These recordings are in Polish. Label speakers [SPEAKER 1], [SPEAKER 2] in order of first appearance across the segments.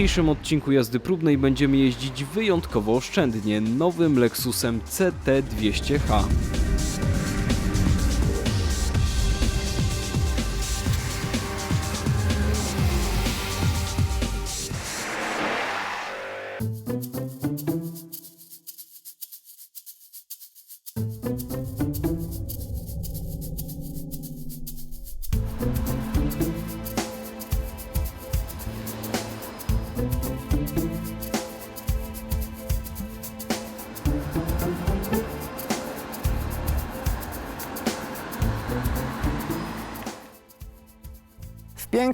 [SPEAKER 1] dzisiejszym odcinku jazdy próbnej będziemy jeździć wyjątkowo oszczędnie nowym Lexusem CT200H.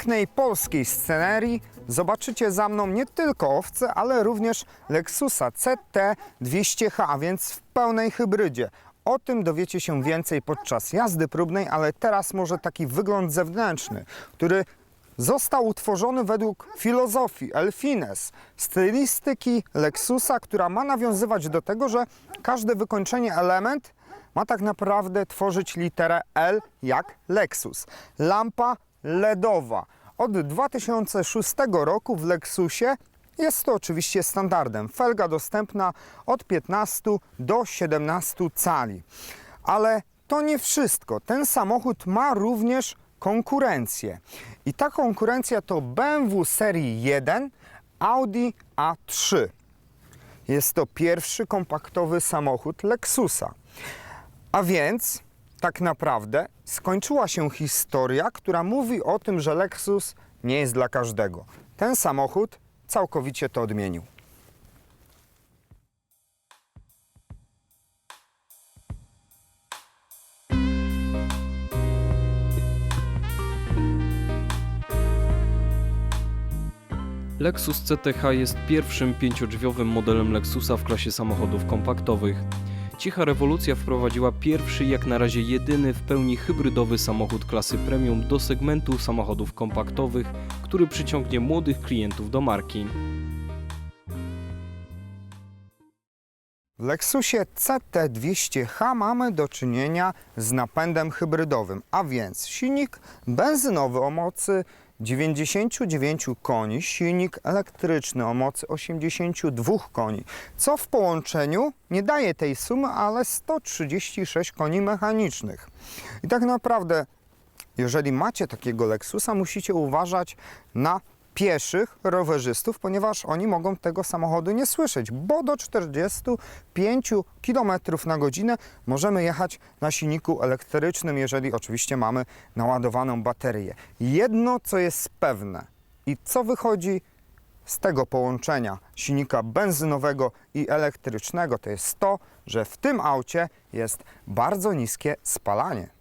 [SPEAKER 2] Pięknej polskiej scenerii zobaczycie za mną nie tylko owce, ale również Lexusa CT200H, a więc w pełnej hybrydzie. O tym dowiecie się więcej podczas jazdy próbnej, ale teraz może taki wygląd zewnętrzny, który został utworzony według filozofii Elfines, stylistyki Lexusa, która ma nawiązywać do tego, że każde wykończenie element ma tak naprawdę tworzyć literę L jak Lexus. Lampa LEDowa. Od 2006 roku w Lexusie jest to oczywiście standardem. Felga dostępna od 15 do 17 cali. Ale to nie wszystko. Ten samochód ma również konkurencję. I ta konkurencja to BMW serii 1, Audi A3. Jest to pierwszy kompaktowy samochód Lexusa. A więc tak naprawdę skończyła się historia, która mówi o tym, że Lexus nie jest dla każdego. Ten samochód całkowicie to odmienił.
[SPEAKER 1] Lexus CTH jest pierwszym pięciodrzwiowym modelem Lexusa w klasie samochodów kompaktowych. Cicha rewolucja wprowadziła pierwszy, jak na razie jedyny w pełni hybrydowy samochód klasy premium do segmentu samochodów kompaktowych, który przyciągnie młodych klientów do marki.
[SPEAKER 2] W Lexusie CT200H mamy do czynienia z napędem hybrydowym, a więc silnik benzynowy o mocy 99 koni, silnik elektryczny o mocy 82 koni, co w połączeniu nie daje tej sumy, ale 136 koni mechanicznych. I tak naprawdę jeżeli macie takiego Lexusa, musicie uważać na pieszych rowerzystów, ponieważ oni mogą tego samochodu nie słyszeć, bo do 45 km na godzinę możemy jechać na silniku elektrycznym, jeżeli oczywiście mamy naładowaną baterię. Jedno, co jest pewne i co wychodzi z tego połączenia silnika benzynowego i elektrycznego, to jest to, że w tym aucie jest bardzo niskie spalanie.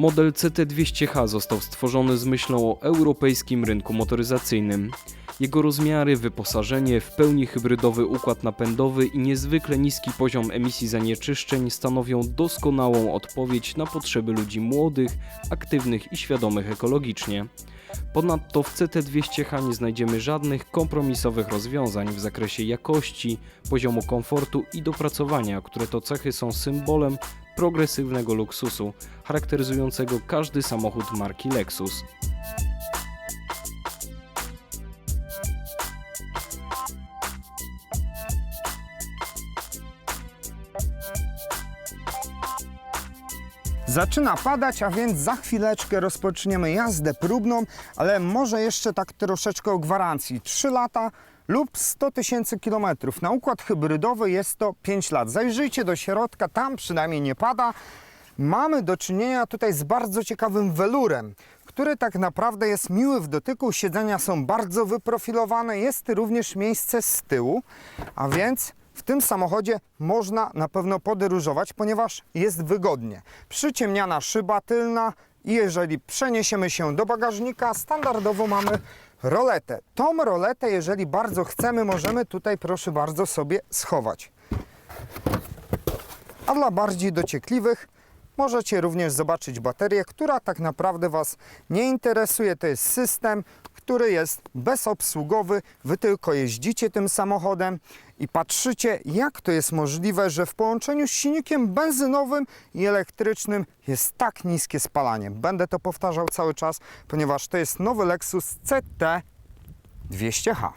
[SPEAKER 1] Model CT200H został stworzony z myślą o europejskim rynku motoryzacyjnym. Jego rozmiary, wyposażenie, w pełni hybrydowy układ napędowy i niezwykle niski poziom emisji zanieczyszczeń stanowią doskonałą odpowiedź na potrzeby ludzi młodych, aktywnych i świadomych ekologicznie. Ponadto w CT200H nie znajdziemy żadnych kompromisowych rozwiązań w zakresie jakości, poziomu komfortu i dopracowania, które to cechy są symbolem progresywnego luksusu, charakteryzującego każdy samochód marki Lexus.
[SPEAKER 2] Zaczyna padać, a więc za chwileczkę rozpoczniemy jazdę próbną, ale może jeszcze tak troszeczkę o gwarancji. 3 lata lub 100 tysięcy kilometrów. Na układ hybrydowy jest to 5 lat. Zajrzyjcie do środka, tam przynajmniej nie pada. Mamy do czynienia tutaj z bardzo ciekawym welurem, który tak naprawdę jest miły w dotyku. Siedzenia są bardzo wyprofilowane. Jest również miejsce z tyłu, a więc w tym samochodzie można na pewno podróżować, ponieważ jest wygodnie. Przyciemniana szyba tylna i jeżeli przeniesiemy się do bagażnika, standardowo mamy roletę. Tą roletę, jeżeli bardzo chcemy, możemy tutaj, proszę bardzo, sobie schować. A dla bardziej dociekliwych Możecie również zobaczyć baterię, która tak naprawdę Was nie interesuje. To jest system, który jest bezobsługowy. Wy tylko jeździcie tym samochodem i patrzycie, jak to jest możliwe, że w połączeniu z silnikiem benzynowym i elektrycznym jest tak niskie spalanie. Będę to powtarzał cały czas, ponieważ to jest nowy Lexus CT 200H.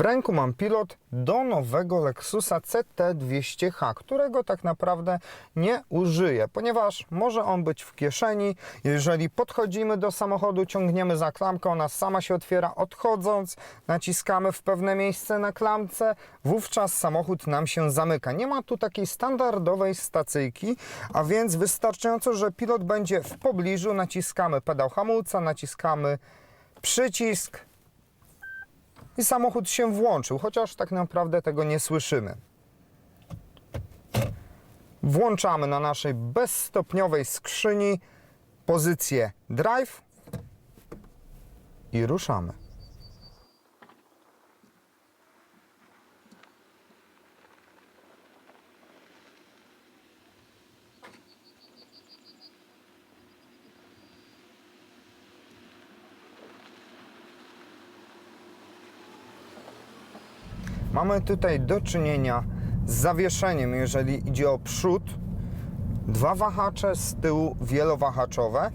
[SPEAKER 2] W ręku mam pilot do nowego Lexusa CT200H, którego tak naprawdę nie użyję, ponieważ może on być w kieszeni. Jeżeli podchodzimy do samochodu, ciągniemy za klamkę, ona sama się otwiera. Odchodząc, naciskamy w pewne miejsce na klamce, wówczas samochód nam się zamyka. Nie ma tu takiej standardowej stacyjki, a więc wystarczająco, że pilot będzie w pobliżu, naciskamy pedał hamulca, naciskamy przycisk, i samochód się włączył, chociaż tak naprawdę tego nie słyszymy. Włączamy na naszej bezstopniowej skrzyni pozycję drive i ruszamy. Mamy tutaj do czynienia z zawieszeniem, jeżeli idzie o przód. Dwa wahacze, z tyłu wielowahaczowe.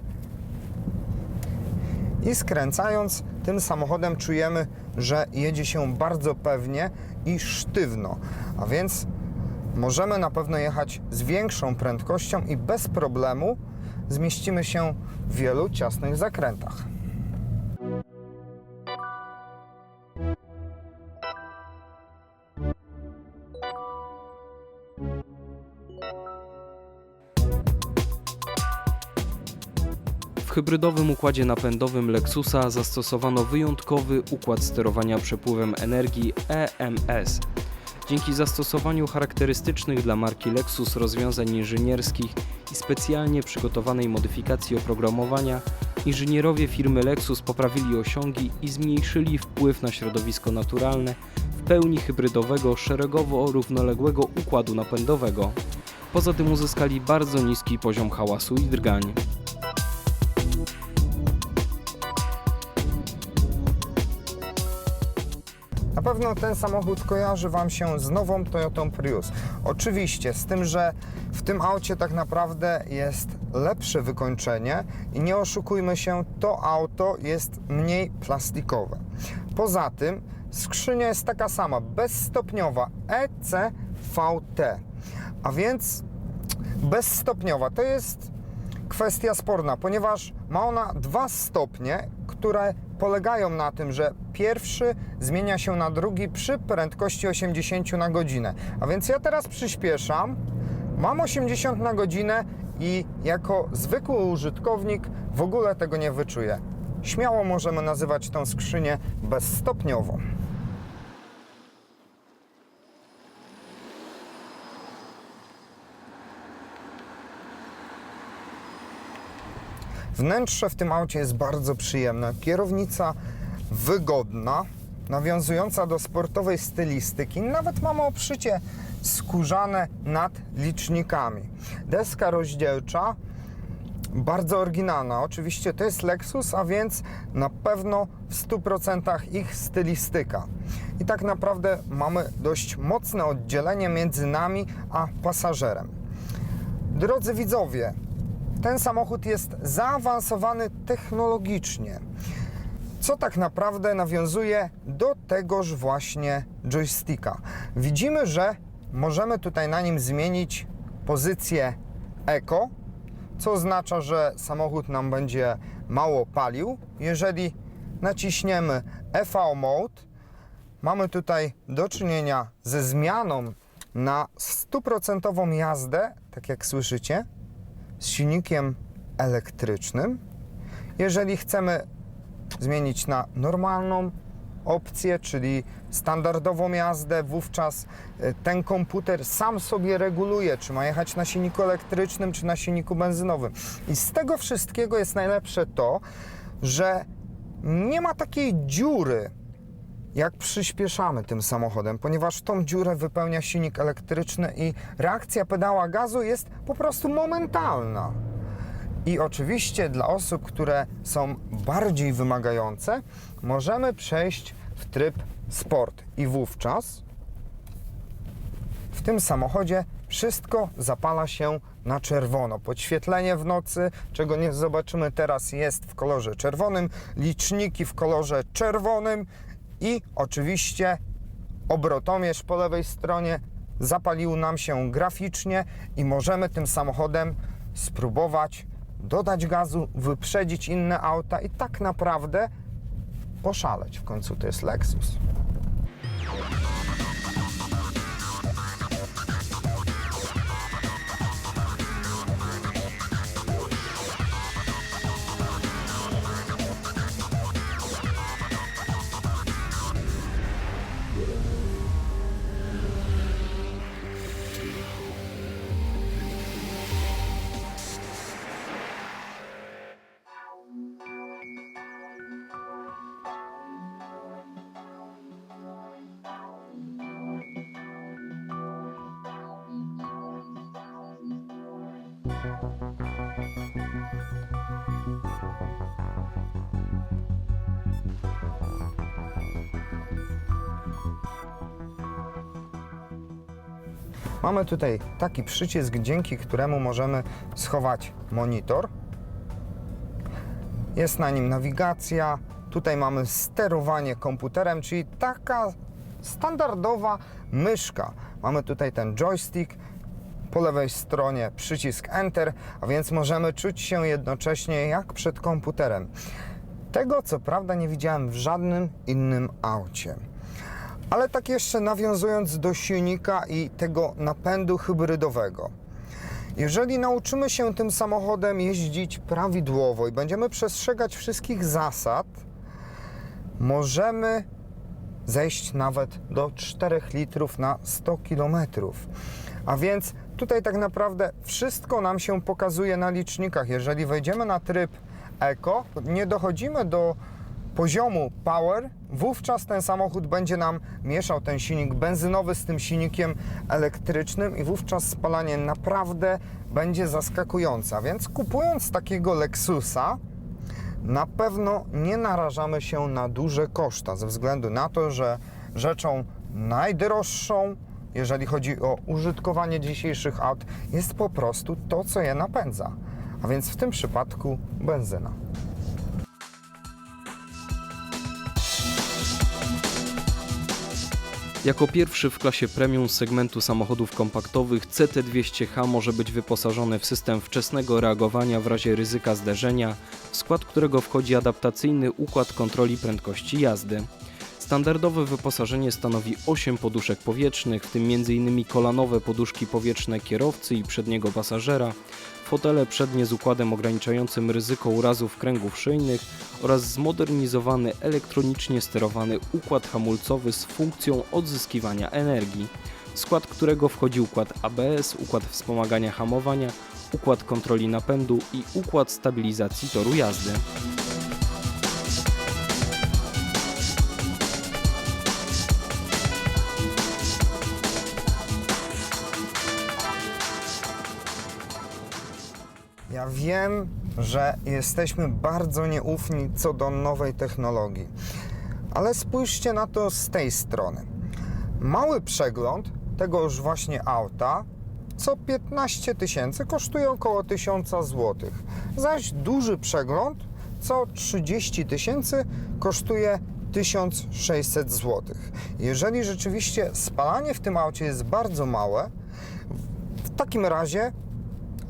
[SPEAKER 2] I skręcając tym samochodem czujemy, że jedzie się bardzo pewnie i sztywno. A więc możemy na pewno jechać z większą prędkością i bez problemu zmieścimy się w wielu ciasnych zakrętach.
[SPEAKER 1] Hybrydowym układzie napędowym Lexusa zastosowano wyjątkowy układ sterowania przepływem energii EMS. Dzięki zastosowaniu charakterystycznych dla marki Lexus rozwiązań inżynierskich i specjalnie przygotowanej modyfikacji oprogramowania, inżynierowie firmy Lexus poprawili osiągi i zmniejszyli wpływ na środowisko naturalne w pełni hybrydowego, szeregowo równoległego układu napędowego. Poza tym uzyskali bardzo niski poziom hałasu i drgań.
[SPEAKER 2] Pewno ten samochód kojarzy Wam się z nową Toyotą Prius. Oczywiście, z tym, że w tym aucie tak naprawdę jest lepsze wykończenie i nie oszukujmy się, to auto jest mniej plastikowe. Poza tym skrzynia jest taka sama, bezstopniowa ECVT, a więc bezstopniowa. To jest kwestia sporna, ponieważ ma ona dwa stopnie, które polegają na tym, że pierwszy zmienia się na drugi przy prędkości 80 na godzinę. A więc ja teraz przyspieszam, mam 80 na godzinę i jako zwykły użytkownik w ogóle tego nie wyczuję. Śmiało możemy nazywać tą skrzynię bezstopniową. Wnętrze w tym aucie jest bardzo przyjemne. Kierownica wygodna, nawiązująca do sportowej stylistyki. Nawet mamy obszycie skórzane nad licznikami. Deska rozdzielcza bardzo oryginalna. Oczywiście to jest Lexus, a więc na pewno w 100% ich stylistyka. I tak naprawdę mamy dość mocne oddzielenie między nami a pasażerem. Drodzy widzowie, ten samochód jest zaawansowany technologicznie, co tak naprawdę nawiązuje do tegoż właśnie joysticka. Widzimy, że możemy tutaj na nim zmienić pozycję Eco, co oznacza, że samochód nam będzie mało palił. Jeżeli naciśniemy EV Mode, mamy tutaj do czynienia ze zmianą na stuprocentową jazdę, tak jak słyszycie, z silnikiem elektrycznym Jeżeli chcemy zmienić na normalną opcję, czyli standardową jazdę, wówczas e, ten komputer sam sobie reguluje, czy ma jechać na silniku elektrycznym, czy na silniku benzynowym. I z tego wszystkiego jest najlepsze to, że nie ma takiej dziury, jak przyspieszamy tym samochodem, ponieważ tą dziurę wypełnia silnik elektryczny i reakcja pedała gazu jest po prostu momentalna. I oczywiście dla osób, które są bardziej wymagające, możemy przejść w tryb sport i wówczas w tym samochodzie wszystko zapala się na czerwono. Podświetlenie w nocy, czego nie zobaczymy teraz, jest w kolorze czerwonym, liczniki w kolorze czerwonym i oczywiście obrotomierz po lewej stronie zapalił nam się graficznie i możemy tym samochodem spróbować dodać gazu, wyprzedzić inne auta i tak naprawdę poszaleć. W końcu to jest Lexus. Mamy tutaj taki przycisk, dzięki któremu możemy schować monitor. Jest na nim nawigacja. Tutaj mamy sterowanie komputerem, czyli taka standardowa myszka. Mamy tutaj ten joystick, po lewej stronie przycisk Enter, a więc możemy czuć się jednocześnie jak przed komputerem. Tego co prawda nie widziałem w żadnym innym aucie. Ale tak jeszcze nawiązując do silnika i tego napędu hybrydowego. Jeżeli nauczymy się tym samochodem jeździć prawidłowo i będziemy przestrzegać wszystkich zasad, możemy zejść nawet do 4 litrów na 100 kilometrów. A więc tutaj tak naprawdę wszystko nam się pokazuje na licznikach. Jeżeli wejdziemy na tryb Eco, nie dochodzimy do poziomu power, wówczas ten samochód będzie nam mieszał ten silnik benzynowy z tym silnikiem elektrycznym i wówczas spalanie naprawdę będzie zaskakujące. Więc kupując takiego Lexusa, na pewno nie narażamy się na duże koszta, ze względu na to, że rzeczą najdroższą, jeżeli chodzi o użytkowanie dzisiejszych aut, jest po prostu to, co je napędza. A więc w tym przypadku benzyna.
[SPEAKER 1] Jako pierwszy w klasie premium segmentu samochodów kompaktowych CT200H może być wyposażony w system wczesnego reagowania w razie ryzyka zderzenia, w skład którego wchodzi adaptacyjny układ kontroli prędkości jazdy. Standardowe wyposażenie stanowi 8 poduszek powietrznych, w tym m.in. kolanowe poduszki powietrzne kierowcy i przedniego pasażera, fotele przednie z układem ograniczającym ryzyko urazów kręgów szyjnych oraz zmodernizowany elektronicznie sterowany układ hamulcowy z funkcją odzyskiwania energii, w skład którego wchodzi układ ABS, układ wspomagania hamowania, układ kontroli napędu i układ stabilizacji toru jazdy.
[SPEAKER 2] Ja wiem, że jesteśmy bardzo nieufni co do nowej technologii, ale spójrzcie na to z tej strony. Mały przegląd tego już właśnie auta co 15 tysięcy kosztuje około 1000 zł, zaś duży przegląd co 30 tysięcy kosztuje 1600 zł. Jeżeli rzeczywiście spalanie w tym aucie jest bardzo małe, w takim razie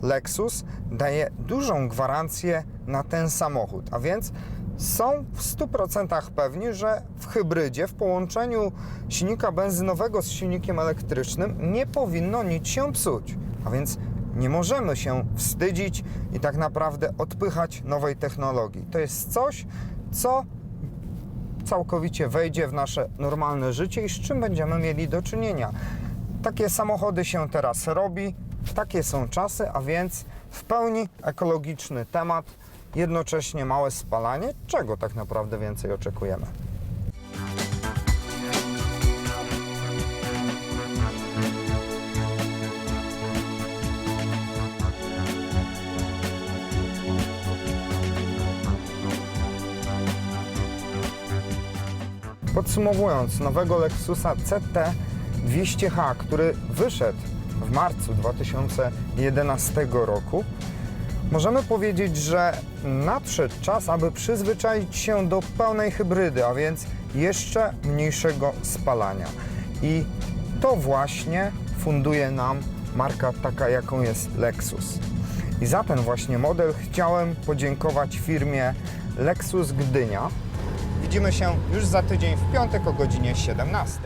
[SPEAKER 2] Lexus daje dużą gwarancję na ten samochód, a więc są w 100% pewni, że w hybrydzie, w połączeniu silnika benzynowego z silnikiem elektrycznym nie powinno nic się psuć. A więc nie możemy się wstydzić i tak naprawdę odpychać nowej technologii. To jest coś, co całkowicie wejdzie w nasze normalne życie i z czym będziemy mieli do czynienia. Takie samochody się teraz robi, takie są czasy, a więc w pełni ekologiczny temat, jednocześnie małe spalanie. Czego tak naprawdę więcej oczekujemy? Podsumowując, nowego Lexusa CT 200H, który wyszedł marcu 2011 roku, możemy powiedzieć, że nadszedł czas, aby przyzwyczaić się do pełnej hybrydy, a więc jeszcze mniejszego spalania. I to właśnie funduje nam marka taka, jaką jest Lexus. I za ten właśnie model chciałem podziękować firmie Lexus Gdynia, Widzimy się już za tydzień w piątek o godzinie 17.